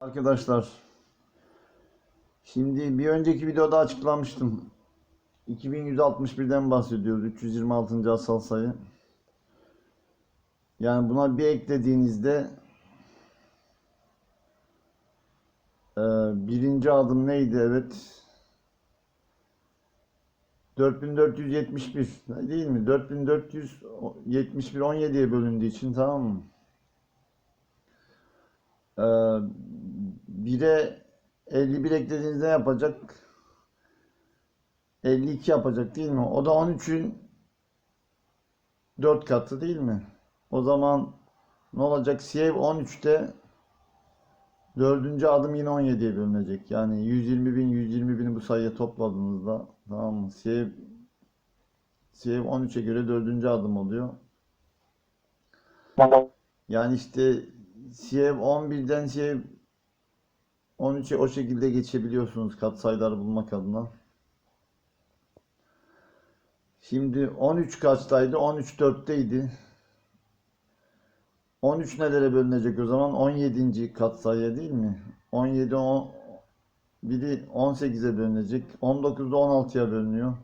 Arkadaşlar şimdi bir önceki videoda açıklamıştım. 2161'den bahsediyoruz. 326. asal sayı. Yani buna bir eklediğinizde e, birinci adım neydi? Evet. 4471 değil mi? 4471 17'ye bölündüğü için tamam mı? Ee, 1'e 51 eklediğinizde ne yapacak? 52 yapacak değil mi? O da 13'ün 4 katı değil mi? O zaman ne olacak? Siev 13'te dördüncü adım yine 17'ye bölünecek. Yani 120 bin 120 bini bu sayıya topladığınızda tamam mı? Siev Siev 13'e göre dördüncü adım oluyor. Yani işte Siev 11'den Siev 13'e o şekilde geçebiliyorsunuz katsayıları bulmak adına. Şimdi 13 kaçtaydı? 13 4'teydi. 13 nelere bölünecek o zaman? 17. katsayıya değil mi? 17 10 biri 18'e bölünecek. 19'da 16'ya bölünüyor.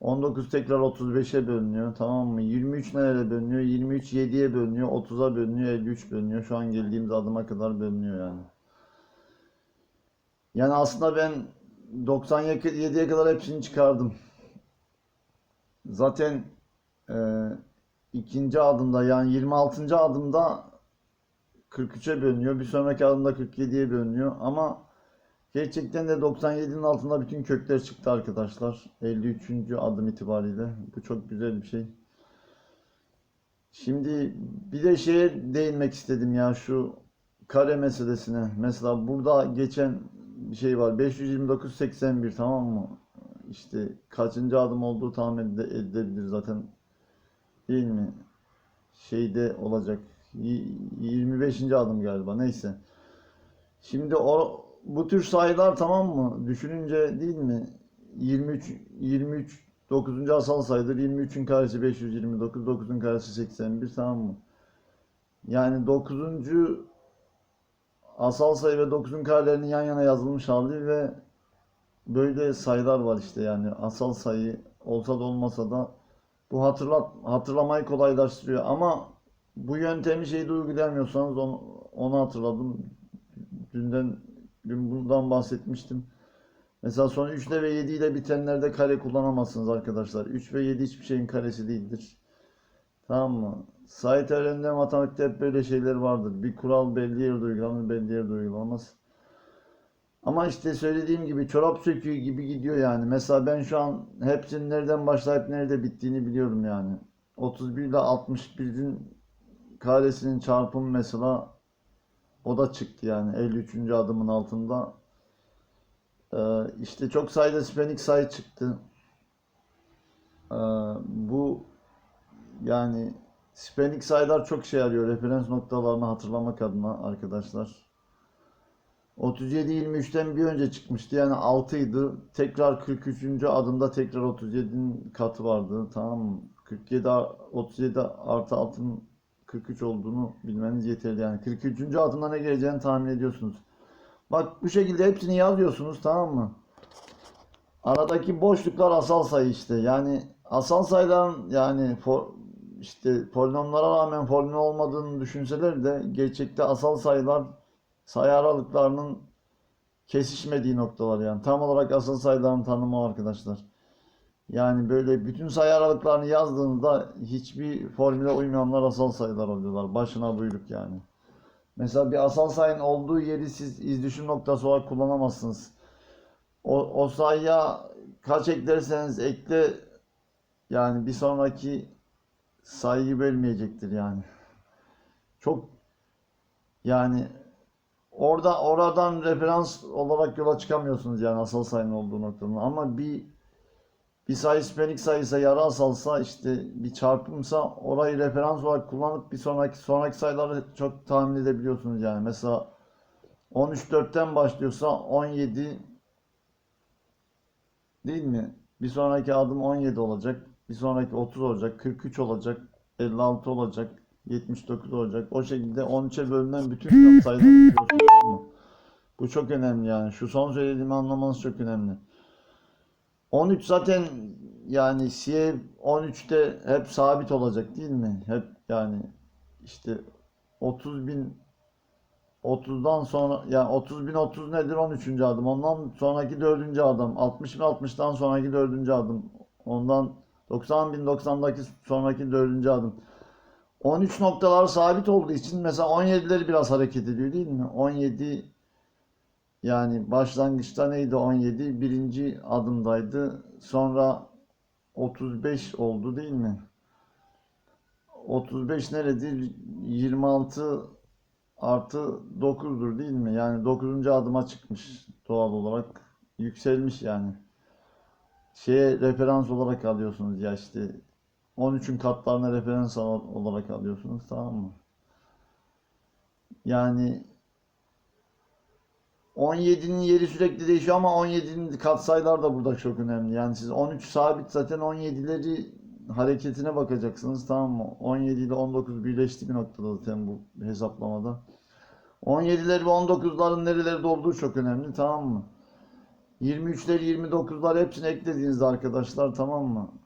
19 tekrar 35'e bölünüyor. Tamam mı? 23 nereye bölünüyor? 23 7'ye bölünüyor. 30'a bölünüyor. 53 bölünüyor. Şu an geldiğimiz adıma kadar bölünüyor yani. Yani aslında ben 97'ye kadar hepsini çıkardım. Zaten e, ikinci adımda yani 26. adımda 43'e bölünüyor. Bir sonraki adımda 47'ye bölünüyor. Ama gerçekten de 97'nin altında bütün kökler çıktı arkadaşlar. 53. adım itibariyle. Bu çok güzel bir şey. Şimdi bir de şeye değinmek istedim ya şu kare meselesine. Mesela burada geçen bir şey var. 529 81 tamam mı? İşte kaçıncı adım olduğu tahmin edilebilir zaten. Değil mi? Şeyde olacak. Y- 25. adım galiba. Neyse. Şimdi o bu tür sayılar tamam mı? Düşününce değil mi? 23 23 9. asal sayıdır. 23'ün karesi 529, 9'un karesi 81 tamam mı? Yani 9. asal sayı ve 9'un karelerinin yan yana yazılmış hali ve böyle sayılar var işte yani asal sayı olsa da olmasa da bu hatırlat hatırlamayı kolaylaştırıyor ama bu yöntemi şeyde uygulayamıyorsanız onu, onu hatırladım. Dünden dün bundan bahsetmiştim. Mesela son 3 ile ve 7 ile bitenlerde kare kullanamazsınız arkadaşlar. 3 ve 7 hiçbir şeyin karesi değildir. Tamam mı? Sayı teoreminde matematikte hep böyle şeyler vardır. Bir kural belli yerde uygulanır, belli yerde uygulanmaz. Ama işte söylediğim gibi çorap söküğü gibi gidiyor yani. Mesela ben şu an hepsinin nereden başlayıp nerede bittiğini biliyorum yani. 31 ile 61'in karesinin çarpımı mesela o da çıktı yani 53. adımın altında. Ee, işte çok sayıda spenik sayı çıktı. Ee, bu yani spenik sayılar çok şey yarıyor referans noktalarını hatırlamak adına arkadaşlar. 37-23'ten bir önce çıkmıştı yani 6 idi. Tekrar 43. adımda tekrar 37'nin katı vardı. Tamam mı? 47 ar- 37 artı 6'nın 43 olduğunu bilmeniz yeterli yani. 43. adımda ne geleceğini tahmin ediyorsunuz. Bak bu şekilde hepsini yazıyorsunuz tamam mı? Aradaki boşluklar asal sayı işte. Yani asal sayıların yani for, işte polinomlara rağmen polinom olmadığını düşünseler de gerçekte asal sayılar sayı aralıklarının kesişmediği noktalar yani. Tam olarak asal sayıların tanımı arkadaşlar. Yani böyle bütün sayı aralıklarını yazdığınızda hiçbir formüle uymayanlar asal sayılar oluyorlar. Başına buyruk yani. Mesela bir asal sayının olduğu yeri siz iz düşüm noktası olarak kullanamazsınız. O, o sayıya kaç eklerseniz ekle yani bir sonraki sayıyı bölmeyecektir yani. Çok yani orada oradan referans olarak yola çıkamıyorsunuz yani asal sayının olduğu noktadan. Ama bir bir sayı spenik sayıysa yarı asalsa işte bir çarpımsa orayı referans olarak kullanıp bir sonraki sonraki sayıları çok tahmin edebiliyorsunuz yani. Mesela 13 4'ten başlıyorsa 17 değil mi? Bir sonraki adım 17 olacak. Bir sonraki 30 olacak. 43 olacak. 56 olacak. 79 olacak. O şekilde 13'e bölünen bütün sayıları? Bu çok önemli yani. Şu son söylediğimi anlamanız çok önemli. 13 zaten yani CF 13'te hep sabit olacak değil mi? Hep yani işte 30 bin 30'dan sonra yani 30 bin 30 nedir 13. adım. Ondan sonraki 4. adım. 60 bin 60'tan sonraki 4. adım. Ondan 90 bin 90'daki sonraki 4. adım. 13 noktalar sabit olduğu için mesela 17'leri biraz hareket ediyor değil mi? 17 yani başlangıçta neydi 17? Birinci adımdaydı. Sonra 35 oldu değil mi? 35 neredir? 26 artı 9'dur değil mi? Yani 9. adıma çıkmış doğal olarak. Yükselmiş yani. Şeye referans olarak alıyorsunuz ya işte 13'ün katlarına referans olarak alıyorsunuz tamam mı? Yani 17'nin yeri sürekli değişiyor ama 17'nin katsayılar da burada çok önemli. Yani siz 13 sabit zaten 17'leri hareketine bakacaksınız tamam mı? 17 ile 19 birleşti bir noktada zaten bu hesaplamada. 17'ler ve 19'ların nerelerde olduğu çok önemli tamam mı? 23'ler 29'lar hepsini eklediğinizde arkadaşlar tamam mı?